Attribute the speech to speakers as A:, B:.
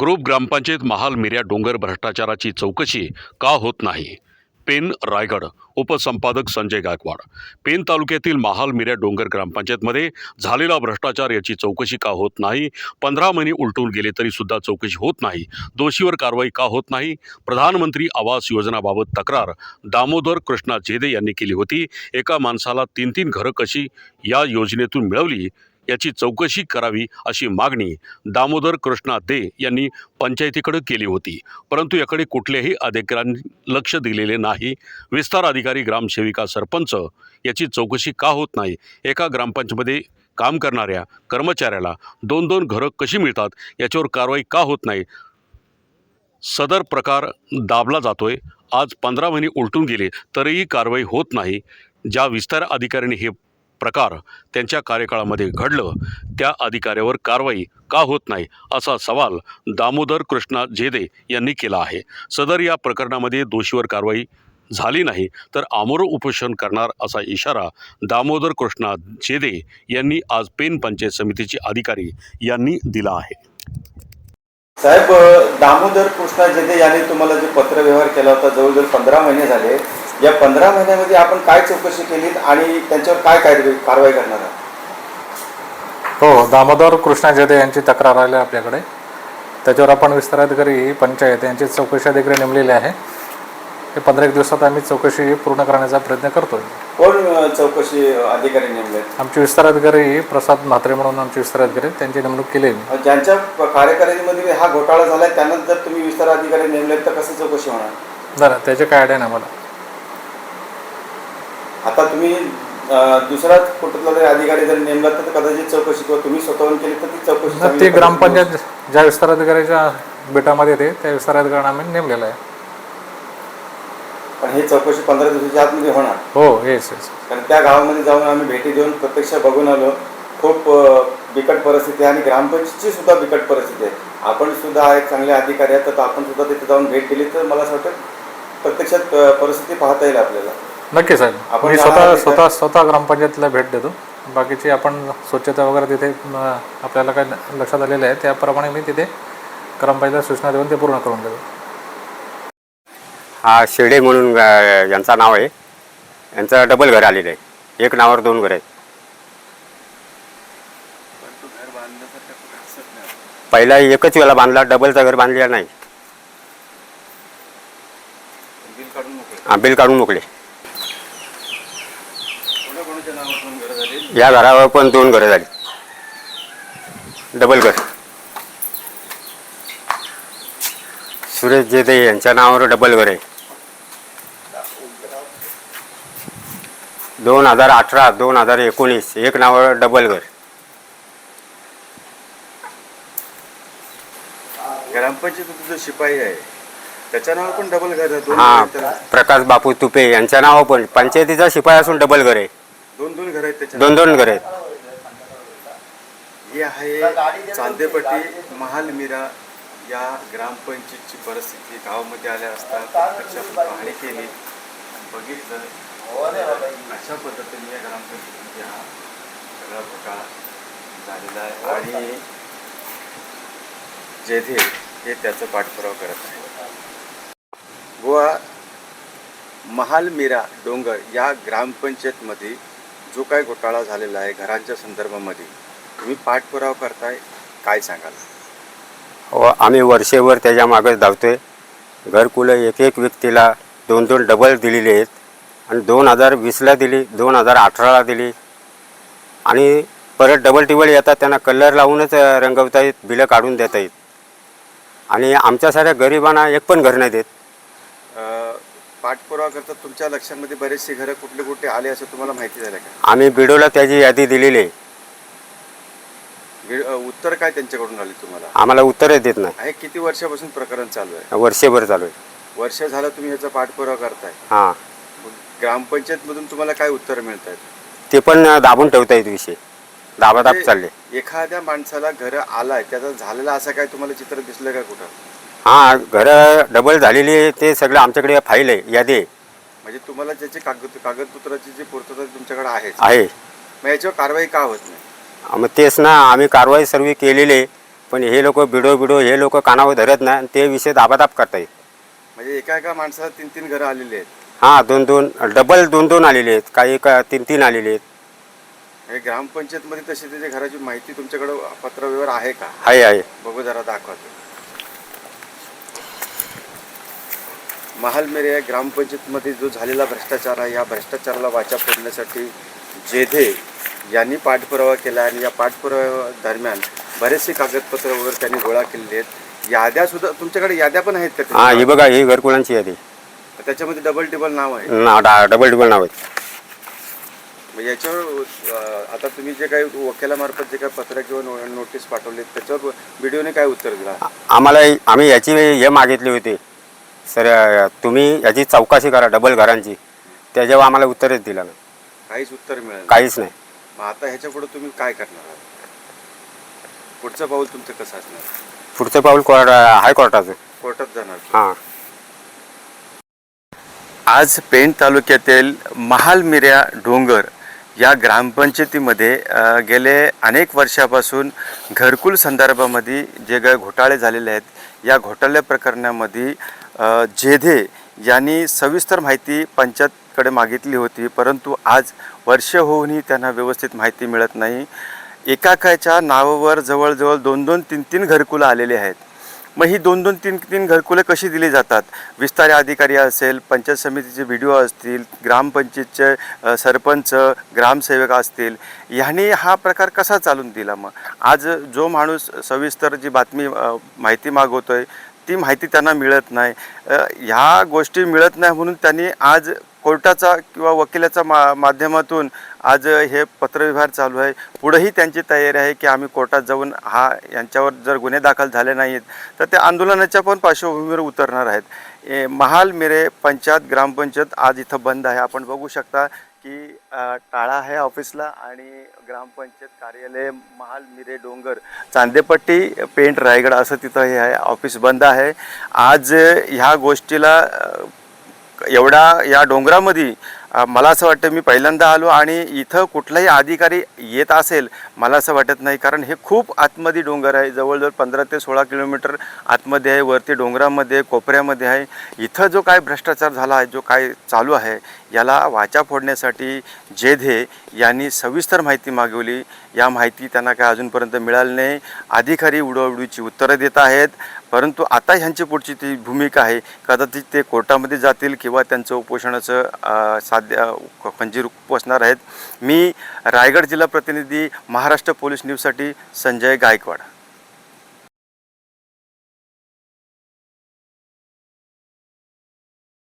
A: Group ग्रामपंचायत महाल मिर्या डोंगर भ्रष्टाचाराची चौकशी का होत नाही? पेन रायगड उपसंपादक संजय गायकवाड. पेन तालुक्यातील महाल मिर्या डोंगर ग्रामपंचायतमध्ये झालेला भ्रष्टाचार याची चौकशी का होत नाही? पंधरा महिने उलटून गेले तरी सुद्धा चौकशी होत नाही. दोषीवर कारवाई का होत नाही? प्रधानमंत्री आवास योजनाबाबत तक्रार दामोदर कृष्णा जेदे यांनी केली होती. एका माणसाला तीन तीन घरं कशी या योजनेतून मिळवली? याची चौकशी करावी अशी मागणी दामोदर कृष्णा दे यांनी पंचायतीकडे केली होती. परंतु याकडे कुठल्याही अधिकाऱ्यांनी लक्ष दिलेले नाही. विस्तार अधिकारी ग्रामसेविका सरपंच याची चौकशी का होत नाही? एका ग्रामपंचायतमध्ये काम करणाऱ्या कर्मचाऱ्याला दोन दोन घरं कशी मिळतात? याच्यावर कारवाई का होत नाही? सदर प्रकार दाबला जातोय. आज पंधरा महिने उलटून गेले तरीही कारवाई होत नाही. ज्या विस्तार अधिकाऱ्यांनी हे प्रकार त्यांच्या कार्यकाळामध्ये घडलं त्या अधिकाऱ्यावर कारवाई का होत नाही असा सवाल दामोदर कृष्णा जेदे यांनी केला आहे. सदर या प्रकरणामध्ये दोषीवर कारवाई झाली नाही तर आमोर उपोषण करणार असा इशारा दामोदर कृष्णा जेदे यांनी आज पेन पंचायत समितीचे अधिकारी यांनी दिला आहे.
B: साहेब दामोदर कृष्णा जेदे यांनी तुम्हाला जे पत्रव्यवहार केला होता जवळजवळ पंधरा महिने झाले. या पंधरा महिन्यामध्ये आपण काय चौकशी केलीत आणि त्यांच्यावर काय कारवाई कारवाई करणार आहात?
C: हो दामोदर कृष्णा जेदे यांची तक्रार आली आहे आपल्याकडे. त्याच्यावर आपण विस्ताराधिकारी पंचायत यांची चौकशी अधिकारी नेमलेले आहे. हे पंधरा एक दिवसात आम्ही चौकशी पूर्ण करण्याचा प्रयत्न करतोय.
B: कोण चौकशी अधिकारी नेमलेत?
C: आमचे विस्ताराधिकारी प्रसाद म्हात्रे म्हणून आमचे विस्ताराधिकारी आहेत, त्यांची नेमणूक केली
B: ज्यांच्या कार्यकारिणीमध्ये हा घोटाळा झालाय त्यांना जर तुम्ही विस्तार अधिकारी नेमलेत तर कसं चौकशी होणार?
C: बरं त्याचे काय आयडिया नाही मला
B: आता तुम्ही दुसरा कुठला तरी अधिकारी जर नेमला तर कदाचित चौकशी किंवा तुम्ही स्वतःहून केली तर ती चौकशी
C: ते ग्रामपंचायत ज्या विस्ताराधिकाऱ्याच्या बेटामध्ये येते त्या विस्ताराधिकाऱ्यांना आम्ही नेमलेलं आहे.
B: पण ही चौकशी पंधरा दिवसाच्या आतमध्ये होणार.
C: हो येस येस.
B: कारण त्या गावामध्ये जाऊन आम्ही भेटी देऊन प्रत्यक्ष बघून आलो. खूप बिकट परिस्थिती आहे आणि ग्रामपंचायतची सुद्धा बिकट परिस्थिती आहे. आपण सुद्धा एक चांगले अधिकारी आहेत तर आपण सुद्धा तिथे जाऊन भेट दिली तर मला असं वाटतं प्रत्यक्षात परिस्थिती पाहता येईल आपल्याला.
C: नक्की साहेब
B: आपण
C: मी स्वतः? स्वतः स्वतः ग्रामपंचायतीला भेट देतो. बाकीची आपण स्वच्छता वगैरे तिथे आपल्याला काय लक्षात आलेलं आहे. त्याप्रमाणे मी तिथे ग्रामपंचायत सूचना देऊन ते पूर्ण करून देतो.
D: हा शेडे म्हणून अ, यांचं नाव आहे. यांचं डबल घर आलेलं आहे. एक नावावर दोन घर आहेत. पहिला एकच वेळा बांधला डबलचं घर बांधलेलं नाही. हा, बिल काढून मोकळे. या घरावर पण दोन घरं झाली. डबल घर. सुरेश जेदे यांच्या नावावर डबल घर आहे. दोन हजार अठरा दोन हजार एकोणीस एक नावावर डबल घर.
B: ग्रामपंचायत जो शिपाई आहे. त्याच्या नावावर पण डबल घर
D: हा. प्रकाश बापू तुपे यांच्या नावावर पण. पंचायतीचा शिपाई असून डबल घर आहे.
B: दोन दोन घर आहेत त्याच्या
D: दोन दोन घर आहेत.
B: ही आहे चांदेपट्टी महालमीरा या ग्रामपंचायतची परिस्थिती. गावामध्ये आल्या असता प्रत्यक्षात पाहणी केली. बघितलं. अशा पद्धतीने या ग्रामपंचायतीमध्ये हा सगळा घोटाळा झालेला आहे. आणि जेथे हे त्याचं पाठपुरावा करत आहे गोवा महालमीरा डोंगर या ग्रामपंचायतमध्ये जो काय घोटाळा झालेला आहे घरांच्या संदर्भामध्ये तुम्ही पाठपुरावा करताय काय सांगाल?
D: व आम्ही वर्षेवर त्याच्या मागच धावतोय. घरकुलं एक एक व्यक्तीला दोन दोन डबल दिलेले आहेत आणि दोन हजार वीसला दिली दोन हजार अठराला दिली. आणि परत डबल टिबल येतात त्यांना कलर लावूनच रंगवता येत बिलं काढून देता येत आणि आमच्यासारख्या गरिबांना एक पण घर नाही देत.
B: पाठपुरावा करता तुमच्या लक्षामध्ये बरेचसे घरं कुठले कुठले आले असं तुम्हाला माहिती झालं का?
D: आम्ही बिडोला त्याची यादी दिलेली आहे.
B: अं, उत्तर काय त्यांच्याकडून आले तुम्हाला?
D: आम्हाला उत्तरच देत नाही.
B: आहे किती वर्षापासून प्रकरण चालू आहे?
D: वर्षभर चालू आहे.
B: वर्ष झालं तुम्ही ह्याचा पाठपुरावा करताय.
D: हां.
B: मग ग्रामपंचायतमधून तुम्हाला काय उत्तर मिळत आहेत
D: ते पण दाबून ठेवता येत विषय. दाबादाब चालले.
B: एखाद्या माणसाला घरं आलाय त्याचा झालेला असं काय तुम्हाला चित्र दिसलं का कुठं?
D: हां घरं डबल झालेली ते सगळं आमच्याकडे फाईल आहे यादी आहे.
B: म्हणजे तुम्हाला ज्याची कागद कागदपत्राची जी पूर्तता तुमच्याकडे आहे.
D: आहे.
B: मग याच्यावर कारवाई का होत नाही?
D: मग तेच ना आम्ही कारवाई सर्व केलेली आहे पण हे लोक बिडो बिडो हे लोक कानावर धरत नाही आणि ते विषय दाबादाब करतायत.
B: म्हणजे एका एका माणसाला तीन तीन घरं आलेली आहेत.
D: हां दोन दोन डबल दोन दोन आलेले आहेत काही का तीन तीन आलेले आहेत.
B: हे ग्रामपंचायतमध्ये तशी त्याच्या घराची माहिती तुमच्याकडे पत्रव्यवहार आहे का?
D: आहे आहे.
B: बघू जरा दाखवतो महालमेरे या ग्रामपंचायतमध्ये जो झालेला भ्रष्टाचार आहे या भ्रष्टाचाराला वाचा फोडण्यासाठी जेधे यांनी पाठपुरावा केला आणि या पाठपुराव्या दरम्यान बरेचसे कागदपत्र वगैरे त्यांनी गोळा केलेले आहेत. याद्या सुद्धा तुमच्याकडे याद्या पण आहेत का
D: हां ही? बघा ही घरकुलांची यादी.
B: त्याच्यामध्ये डबल टिबल नाव आहे.
D: ना- डा- डबल डबल नाव आहेत.
B: मग याच्यावर अं, आता तुम्ही जे काही वकिलामार्फत जे काही पत्र किंवा नो- नोटीस पाठवले त्याच्यावर व्हिडिओने काय उत्तर दिला?
D: आम्हाला आम्ही याची हे मागितली होती. सर तुम्ही याची चौकशी करा डबल घरांची. त्याच्यावर आम्हाला उत्तरच दिलं नाही
B: काहीच उत्तर मिळालं.
D: काहीच नाही.
B: मग आता ह्याच्या पुढे तुम्ही काय करणार आहात? पुढचं पाऊल तुमचं कसं असणार?
D: पुढचं पाऊल कोर्ट हायकोर्टाचं.
B: कोर्टात जाणार
D: हां.
B: आज पेण तालुक्यातील महालमिऱ्या डोंगर या ग्रामपंचायतीमध्ये अ, गेले अनेक वर्षापासून घरकुल संदर्भामध्ये जे काही घोटाळे झालेले आहेत या घोटाळ्या प्रकरणामध्ये जेधे यांनी सविस्तर माहिती पंचायतकडे मागितली होती परंतु आज वर्ष होऊनही त्यांना व्यवस्थित माहिती मिळत नाही. एकाकाच्या नावावर जवळजवळ दोन दोन तीन तीन घरकुलं आलेले आहेत. मग ही दोन दोन तीन तीन घरकुलं कशी दिली जातात? विस्तार अधिकारी असेल पंचायत समितीचे व्हिडिओ असतील ग्रामपंचायतचे सरपंच ग्रामसेवक असतील ह्यांनी हा प्रकार कसा चालून दिला मग? आज जो माणूस सविस्तर जी बातमी माहिती मागवतो आहे ती माहिती त्यांना मिळत नाही. ह्या गोष्टी मिळत नाही म्हणून त्यांनी आज कोर्टाचा किंवा वकिलाचा मा माध्यमातून आज हे पत्रव्यवहार चालू आहे. पुढेही त्यांची तयारी आहे की आम्ही कोर्टात जाऊन हा यांच्यावर जर गुन्हे दाखल झाले नाहीत तर ते आंदोलनाच्या पण पार्श्वभूमीवर उतरणार आहेत. ए, महाल मिरे पंचायत ग्रामपंचायत आज इथं बंद आहे. आपण बघू शकता की टाळा आहे ऑफिसला आणि ग्रामपंचायत कार्यालय महाल मिरे डोंगर चांदेपट्टी पेंट रायगड असं तिथं हे आहे. ऑफिस बंद आहे. आज ह्या गोष्टीला एवढा या डोंगरामध्ये मला असं वाटतं मी पहिल्यांदा आलो आणि इथं कुठलाही अधिकारी येत असेल मला असं वाटत नाही. कारण हे खूप आतमध्ये डोंगर आहे. जवळजवळ पंधरा ते सोळा किलोमीटर आतमध्ये आहे. वरती डोंगरामध्ये कोपऱ्यामध्ये आहे. इथं जो काय भ्रष्टाचार झाला आहे जो काय चालू आहे याला वाचा फोडण्यासाठी जेधे यांनी सविस्तर माहिती मागवली. या माहिती त्यांना काय अजूनपर्यंत मिळाली नाही. अधिकारी उडवडूची उत्तरं देत आहेत. परंतु आता ह्यांची पुढची ती भूमिका आहे. कदाचित ते कोर्टामध्ये जातील किंवा त्यांचं उपोषणाचं साध्य खंजीर उपोसणार आहेत. मी रायगड जिल्हा प्रतिनिधी महाराष्ट्र पोलीस न्यूजसाठी संजय गायकवाड.